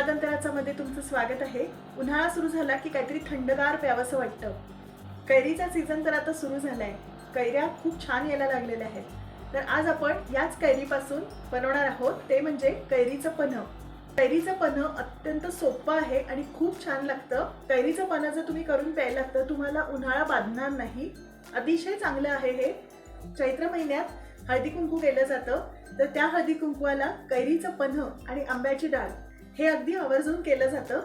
स्वादंतराचामध्ये तुमचं स्वागत आहे. उन्हाळा सुरू झाला की काहीतरी थंडगार प्यावंसं वाटतं. कैरीचा सीझन तर आता सुरू झालाय. कैऱ्या खूप छान यायला लागलेल्या आहेत. तर आज आपण याच कैरीपासून बनवणार आहोत. ते म्हणजे कैरीचं पन्ह. कैरीचं पन्ह अत्यंत सोपं आहे आणि खूप छान लागतं. कैरीचं पन्ह जर तुम्ही करून प्यायला तर तुम्हाला उन्हाळा बांधणार नाही. अतिशय चांगलं आहे हे. चैत्र महिन्यात हळदी कुंकू केलं जातं. तर त्या हळदी कुंकवाला कैरीचं पन्ह आणि आंब्याची डाळ. हे अगदी आवर्जून केलं जातं.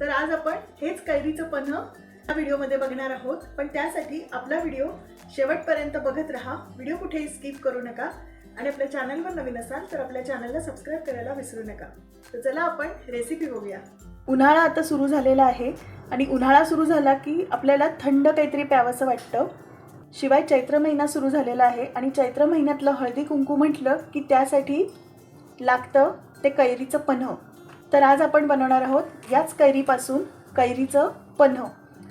तर आज आपण हेच कैरीचं पन्ह या व्हिडिओमध्ये बघणार आहोत. पण त्यासाठी आपला व्हिडिओ शेवटपर्यंत बघत राहा. व्हिडिओ कुठेही स्किप करू नका. आणि आपल्या चॅनलवर नवीन असाल तर आपल्या चॅनलला सबस्क्राईब करायला विसरू नका. तर चला आपण रेसिपी बघूया. उन्हाळा आता सुरू झालेला आहे. आणि उन्हाळा सुरू झाला की आपल्याला थंड काहीतरी प्यावंसं वाटतं. शिवाय चैत्र महिना सुरू झालेला आहे. आणि चैत्र महिन्यातलं हळदी कुंकू म्हटलं की त्यासाठी लागतं ते कैरीचं पन्ह. तर आज आपण बनवणार आहोत याच कैरीपासून कैरीचं पन्ह.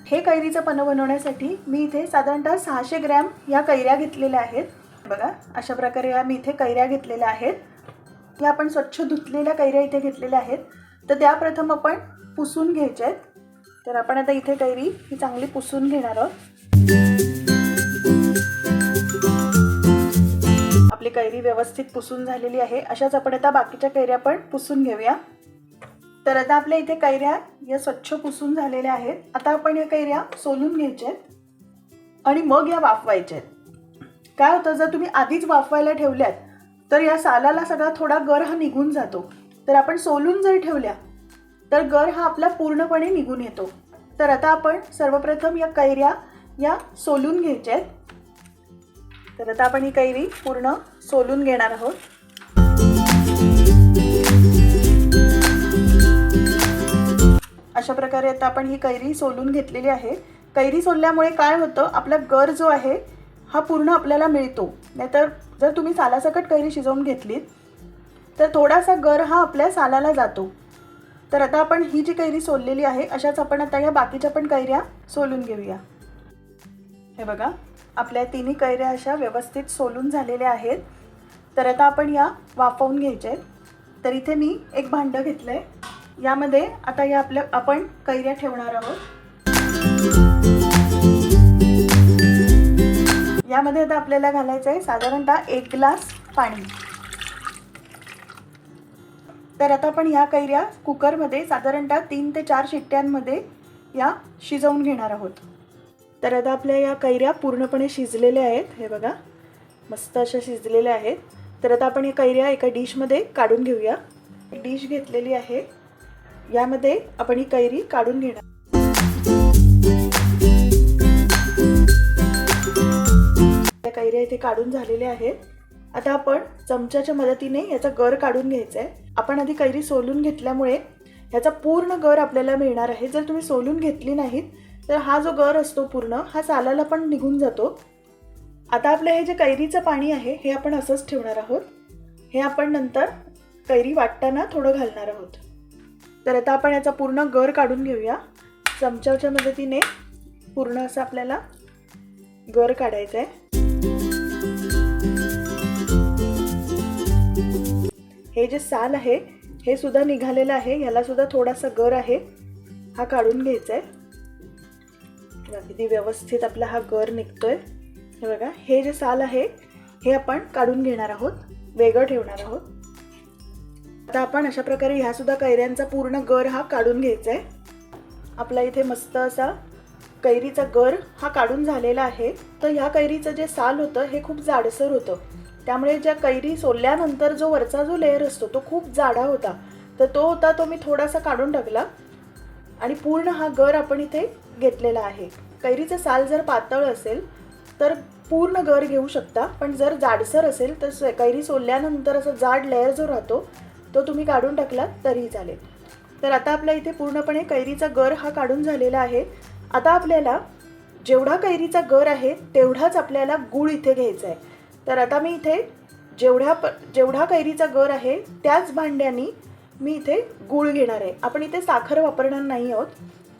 हे कैरीचं पन्ह बनवण्यासाठी मी इथे साधारणतः सहाशे ग्रॅम या कैऱ्या घेतलेल्या आहेत. बघा अशा प्रकारे या मी इथे कैऱ्या घेतलेल्या आहेत. या आपण स्वच्छ धुतलेल्या कैऱ्या इथे घेतलेल्या आहेत. तर त्या प्रथम आपण पुसून घ्यायच्या आहेत. तर आपण आता इथे कैरी ही चांगली पुसून घेणार आहोत. आपली कैरी व्यवस्थित पुसून झालेली आहे. अशाच आपण आता बाकीच्या कैऱ्या पण पुसून घेऊया. तर आता आपल्या इथे कैऱ्या या स्वच्छ पुसून झालेल्या आहेत. आता आपण या कैऱ्या सोलून घ्यायच्या आहेत आणि मग या वाफवायच्या आहेत काय होतं जर तुम्ही आधीच वाफवायला ठेवल्यात तर या सालाला सगळा थोडा गर हा निघून जातो. तर आपण सोलून जर ठेवल्या तर गर हा आपला पूर्णपणे निघून येतो. तर आता आपण सर्वप्रथम या कैऱ्या या सोलून घ्यायच्या आहेत तर आता आपण ही कैरी पूर्ण सोलून घेणार आहोत. अशा प्रकारे आता आपण ही कैरी सोलून घेतलेली आहे. कैरी सोलल्यामुळे काय होतं? आपला गर जो आहे हा पूर्ण आपल्याला मिळतो. नाहीतर जर तुम्ही सालासकट कैरी शिजवून घेतलीत तर थोडासा गर हा आपल्या सालाला जातो. तर आता आपण ही जी कैरी सोललेली आहे अशाच आपण आता या बाकीच्या पण कैऱ्या सोलून घेऊया. हे बघा आपल्या तिन्ही कैऱ्या अशा व्यवस्थित सोलून झालेल्या आहेत. तर आता आपण या वाफवून घ्यायच्या आहेत. तर इथे मी एक भांडं घेतलं आहे यामध्ये आता या आपल्या आपण कैऱ्या ठेवणार आहोत. यामध्ये आता आपल्याला घालायचं आहे साधारणतः एक ग्लास पाणी. तर आता आपण ह्या कैऱ्या कुकरमध्ये साधारणतः तीन ते चार शिट्ट्यांमध्ये या शिजवून घेणार आहोत. तर आता आपल्या या कैऱ्या पूर्णपणे शिजलेल्या आहेत. हे बघा मस्त अशा शिजलेल्या आहेत. तर आता आपण या कैऱ्या एका डिशमध्ये काढून घेऊया. डिश घेतलेली आहे. यामध्ये आपण ही कैरी काढून घेणार. त्या कैऱ्या इथे काढून झालेल्या आहेत. आता आपण चमच्याच्या मदतीने याचा गर काढून घ्यायचा आहे आपण आधी कैरी सोलून घेतल्यामुळे ह्याचा पूर्ण गर आपल्याला मिळणार आहे. जर तुम्ही सोलून घेतली नाहीत तर हा जो गर असतो पूर्ण हा सालाला पण निघून जातो. आता आपलं हे जे कैरीचं पाणी आहे हे आपण असंच ठेवणार आहोत. हे आपण नंतर कैरी वाटताना थोडं घालणार आहोत. तर आता आपण याचा पूर्ण गर काढून घेऊया. चमच्याच्या मदतीने पूर्ण असं आपल्याला गर काढायचं आहे. हे जे साल आहे हे सुद्धा निघालेलं आहे. ह्याला सुद्धा थोडासा गर आहे. हा काढून घ्यायचा आहे. अगदी व्यवस्थित आपला हा गर निघतोय. हे बघा हे जे साल आहे हे आपण काढून घेणार आहोत. वेगळं ठेवणार आहोत. आता आपण अशा प्रकारे ह्या सुद्धा कैऱ्यांचा पूर्ण गर हा काढून घ्यायचा आहे आपला इथे मस्त असा कैरीचा गर हा काढून झालेला आहे. तर ह्या कैरीचं जे साल होतं हे खूप जाडसर होतं. त्यामुळे ज्या कैरी सोलल्यानंतर जो वरचा जो लेअर असतो तो खूप जाडा होता. तर तो होता तो मी थोडासा काढून टाकला. आणि पूर्ण हा गर आपण इथे घेतलेला आहे. कैरीचं साल जर पातळ असेल तर पूर्ण गर घेऊ शकता. पण जर जाडसर असेल तर कैरी सोलल्यानंतर असा जाड लेअर जो राहतो तो तुम्ही काढून टाकलात तरीही चालेल. तर आता आपल्या इथे पूर्णपणे कैरीचा गर हा काढून झालेला आहे. आता आपल्याला जेवढा कैरीचा गर आहे तेवढाच आपल्याला गूळ इथे घ्यायचा आहे. तर आता मी इथे जेवढ्या प जेवढा कैरीचा गर आहे त्याच भांड्यानी मी इथे गूळ घेणार आहे. आपण इथे साखर वापरणार नाही आहोत.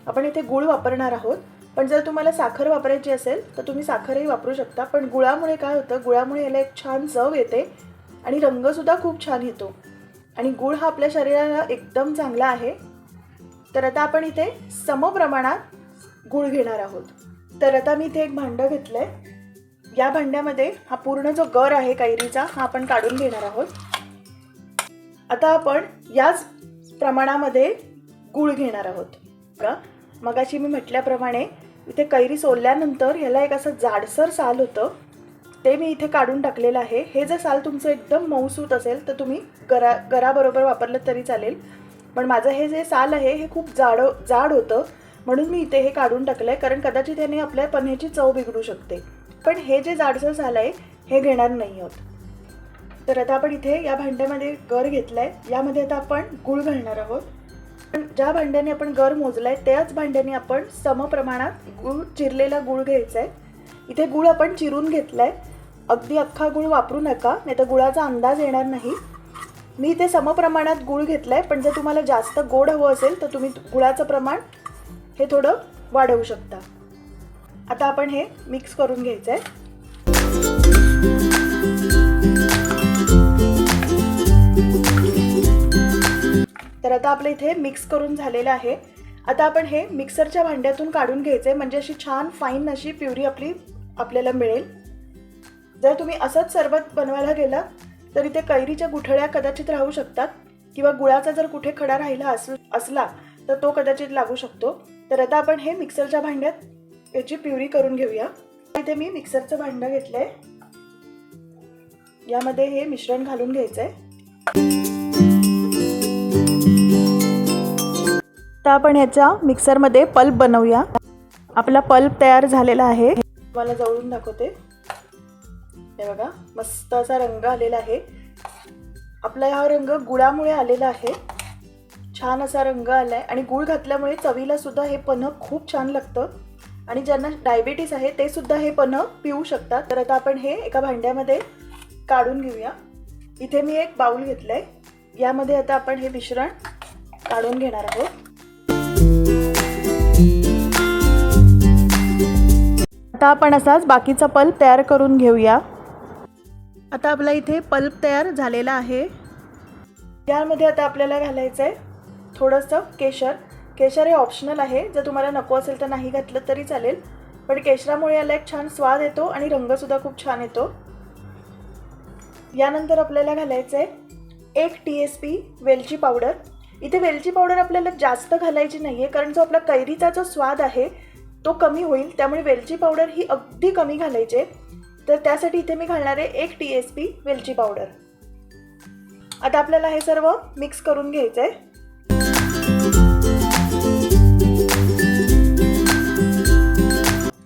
आपण इथे गूळ वापरणार आहोत. पण जर तुम्हाला साखर वापरायची असेल तर तुम्ही साखरही वापरू शकता. पण गुळामुळे काय होतं? गुळामुळे याला एक छान चव येते आणि रंगसुद्धा खूप छान येतो. आणि गूळ हा आपल्या शरीराला एकदम चांगला आहे. तर आता आपण इथे समप्रमाणात गूळ घेणार आहोत. तर आता मी इथे एक भांडं घेतलं आहे या भांड्यामध्ये हा पूर्ण जो गर आहे कैरीचा हा आपण काढून घेणार आहोत. आता आपण याच प्रमाणामध्ये गूळ घेणार आहोत. का मगाशी मी म्हटल्याप्रमाणे इथे कैरी सोलल्यानंतर ह्याला एक असं जाडसर साल होतं. ते मी इथे काढून टाकलेलं आहे. हे जर साल तुमचं एकदम मऊसूत असेल तर तुम्ही गरा गराबरोबर वापरलं तरी चालेल. पण माझं हे जे साल आहे हे खूप जाड जाड होतं. म्हणून मी इथे हे काढून टाकलं आहे कारण कदाचित याने आपल्या पन्ह्याची चव बिघडू शकते. पण हे जे जाडसर साल आहे हे घेणार नाही आहोत. तर आता आपण इथे या भांड्यामध्ये गर घेतला आहे यामध्ये आता आपण गूळ घालणार आहोत. पण ज्या भांड्याने आपण गर मोजला आहे त्याच भांड्याने आपण समप्रमाणात गूळ चिरलेला गूळ घ्यायचा आहे इथे गूळ आपण चिरून घेतला आहे अगदी अख्खा गूळ वापरू नका नाही तर गुळाचा अंदाज येणार नाही. मी इथे समप्रमाणात गूळ घेतला आहे पण जर तुम्हाला जास्त गोड हवं असेल तर तुम्ही गुळाचं प्रमाण हे थोडं वाढवू शकता. आता आपण हे मिक्स करून घ्यायचं आहे तर आता आपलं इथे मिक्स करून झालेलं आहे. आता आपण हे मिक्सरच्या भांड्यातून काढून घ्यायचं आहे म्हणजे अशी छान फाईन अशी प्युरी आपली आपल्याला मिळेल. जर तुम्ही असंच सरबत बनवायला गेला तर इथे कैरीच्या गुठळ्या कदाचित राहू शकतात किंवा गुळाचा जर कुठे खडा राहिला अस असला तर तो कदाचित लागू शकतो. तर आता आपण हे मिक्सरच्या भांड्यात याची प्युरी करून घेऊया. इथे मी मिक्सरचं भांडं घेतलं आहे यामध्ये हे मिश्रण घालून घ्यायचं आहे तर आपण ह्याच्या मिक्सरमध्ये पल्प बनवूया. आपला पल्प तयार झालेला आहे. मला जवळून दाखवते. हे बघा मस्त असा रंग आलेला आहे. आपला हा रंग गुळामुळे आलेला आहे. छान असा रंग आला आहे आणि गुळ घातल्यामुळे चवीला सुद्धा हे पन्ह खूप छान लागतं. आणि ज्यांना डायबिटीस आहे ते सुद्धा हे पन्ह पिऊ शकतात. तर आता आपण हे एका भांड्यामध्ये काढून घेऊया. इथे मी एक बाऊल घेतलं आहे यामध्ये आता आपण हे मिश्रण काढून घेणार आहोत. आता आपण असाच बाकीचा पल्प तयार करून घेऊया. आता आपला इथे पल्प तयार झालेला आहे. यामध्ये आता आपल्याला घालायचं आहे थोडंसं केशर. केशर हे ऑप्शनल आहे. जर तुम्हाला नको असेल तर नाही घातलं तरी चालेल. पण केशरामुळे याला एक छान स्वाद येतो आणि रंगसुद्धा खूप छान येतो. यानंतर आपल्याला घालायचं आहे एक टी एस पी वेलची पावडर. इथे वेलची पावडर आपल्याला जास्त घालायची नाही आहे कारण जो आपला कैरीचा जो स्वाद आहे तो कमी होईल. त्यामुळे वेलची पावडर ही अगदी कमी घालायची आहे. तर त्यासाठी इथे मी घालणार आहे एक टी एस पी वेलची पावडर आता आपल्याला हे सर्व मिक्स करून घ्यायचं आहे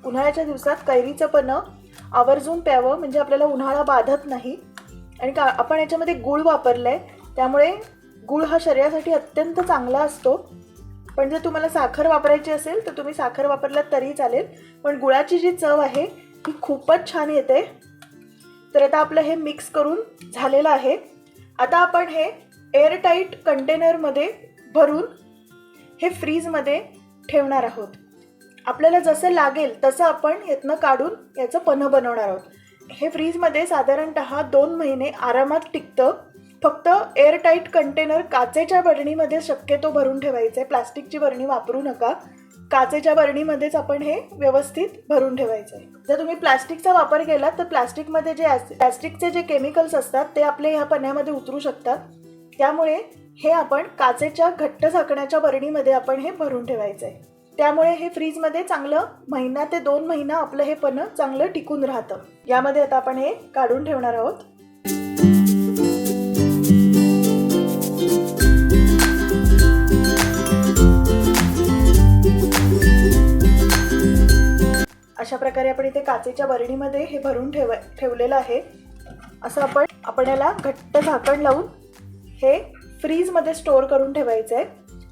उन्हाळ्याच्या दिवसात कैरीचं पण आवर्जून प्यावं म्हणजे आपल्याला उन्हाळा बाधत नाही. आणि का आपण याच्यामध्ये गूळ वापरलं आहे त्यामुळे गूळ हा शरीरासाठी अत्यंत चांगला असतो. पण जर तुम्हाला साखर वापरायची असेल तर तुम्ही साखर वापरलात तरी चालेल. पण गुळाची जी चव आहे ही खूपच छान येते. तर आता आपलं हे मिक्स करून झालेलं आहे. आता आपण हे एअरटाईट कंटेनरमध्ये भरून हे फ्रीजमध्ये ठेवणार आहोत. आपल्याला जसं लागेल तसं आपण यातनं काढून याचं पन्ह बनवणार आहोत. हे फ्रीजमध्ये साधारणत दोन महिने आरामात टिकतं. फक्त एअरटाईट कंटेनर काचेच्या बरणीमध्ये शक्यतो भरून ठेवायचं. आहे प्लास्टिकची बरणी वापरू नका. काचेच्या बरणीमध्येच आपण हे व्यवस्थित भरून ठेवायचं. आहे जर तुम्ही प्लास्टिकचा वापर केला तर प्लास्टिकमध्ये जे प्लास्टिकचे जे केमिकल्स असतात ते आपले ह्या पन्यामध्ये उतरू शकतात. त्यामुळे हे आपण काचेच्या घट्ट झाकण्याच्या बरणीमध्ये आपण हे भरून ठेवायचं आहे त्यामुळे हे फ्रीजमध्ये चांगलं महिना ते दोन महिना आपलं हे पन्ह चांगलं टिकून राहतं. यामध्ये आता आपण हे काढून ठेवणार आहोत. अशा प्रकारे आपण इथे काचेच्या बरणीमध्ये हे भरून ठेव ठेवलेलं आहे. असं आपण आपण याला घट्ट झाकण लावून हे फ्रीजमध्ये स्टोअर करून ठेवायचं आहे.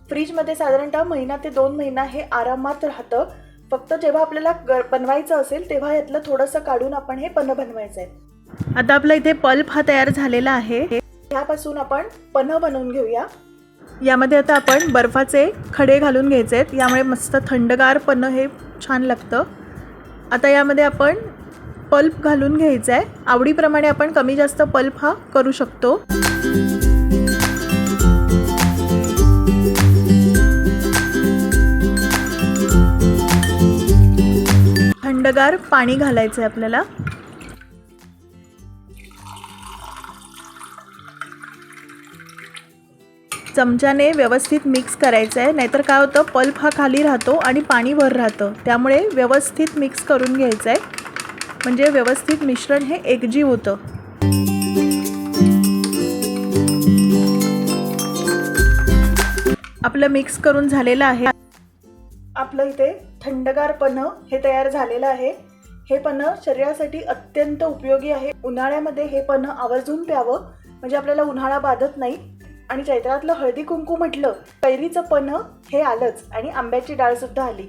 फ्रीजमध्ये साधारणतः महिना ते दोन महिना हे आरामात राहतं. फक्त जेव्हा आपल्याला ग बनवायचं असेल तेव्हा यातलं थोडंसं काढून आपण हे पन्ह बनवायचं आहे. आता आपला इथे पल्प हा तयार झालेला आहे. ह्यापासून आपण पन्ह बनवून घेऊया. यामध्ये आता आपण बर्फाचे खडे घालून घ्यायचे आहेत. यामुळे मस्त थंडगार पन्ह हे छान लागतं. आता यामध्ये आपण पल्प घालून घ्यायचा आहे आवडीप्रमाणे आपण कमी जास्त पल्प हा करू शकतो. थंडगार पाणी घालायचं आहे आपल्याला. चमच्याने व्यवस्थित मिक्स करायचं आहे नाहीतर काय होतं पल्प हा खाली राहतो आणि पाणी वर राहतं. त्यामुळे व्यवस्थित मिक्स करून घ्यायचं आहे म्हणजे व्यवस्थित मिश्रण हे एकजीव होतं. आपलं मिक्स करून झालेलं आहे. आपलं इथे थंडगार पन्ह हे तयार झालेलं आहे. हे पन्ह शरीरासाठी अत्यंत उपयोगी आहे. उन्हाळ्यामध्ये हे पन्ह आवर्जून प्यावं. म्हणजे आपल्याला उन्हाळा बाधत नाही. आणि चैत्रातलं हळदी कुंकू म्हटलं कैरीचं पन्ह हे आलंच. आणि आंब्याची डाळ सुद्धा आली.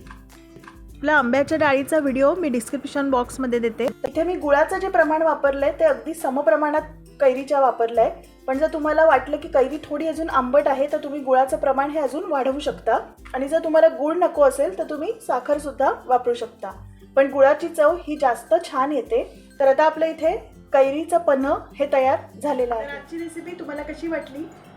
आपल्या आंब्याच्या डाळीचा व्हिडिओ मी डिस्क्रिप्शन बॉक्समध्ये देते. इथे मी गुळाचं जे प्रमाण वापरलंय ते अगदी समप्रमाणात कैरीच्या वापरलंय. पण जर तुम्हाला वाटलं की कैरी थोडी अजून आंबट आहे तर तुम्ही गुळाचं प्रमाण हे अजून वाढवू शकता. आणि जर तुम्हाला गुळ नको असेल तर तुम्ही साखर सुद्धा वापरू शकता. पण गुळाची चव ही जास्त छान येते. तर आता आपल्या इथे कैरीचं पन्ह हे तयार झालेलं आहे. आजची रेसिपी तुम्हाला कशी वाटली?